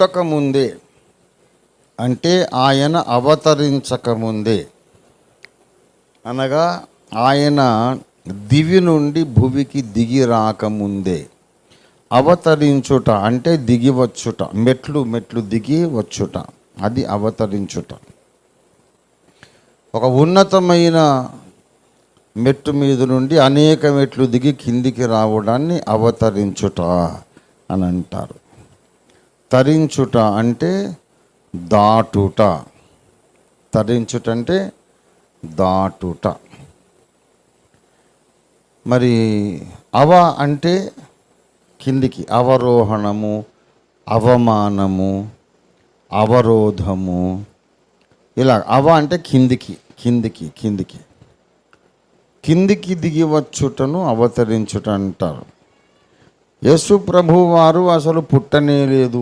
పుట్టకముందే అంటే ఆయన అవతరించకముందే. అనగా ఆయన దివి నుండి భువికి దిగి రాకముందే. అవతరించుట అంటే దిగి వచ్చుట మెట్లు మెట్లు దిగి వచ్చుట అది అవతరించుట. ఒక ఉన్నతమైన మెట్టు మీద నుండి అనేక మెట్లు దిగి కిందికి రావడాన్ని అవతరించుట అని అంటారు. తరించుట అంటే దాటుట. తరించుట అంటే దాటుట. మరి అవ అంటే కిందికి అవరోహణము అవమానము అవరోధము. ఇలా అవ అంటే కిందికి కిందికి కిందికి. కిందికి దిగి వచ్చుటను అవతరించుట అంటారు. యేసు ప్రభు వారు అసలు పుట్టనే లేదు.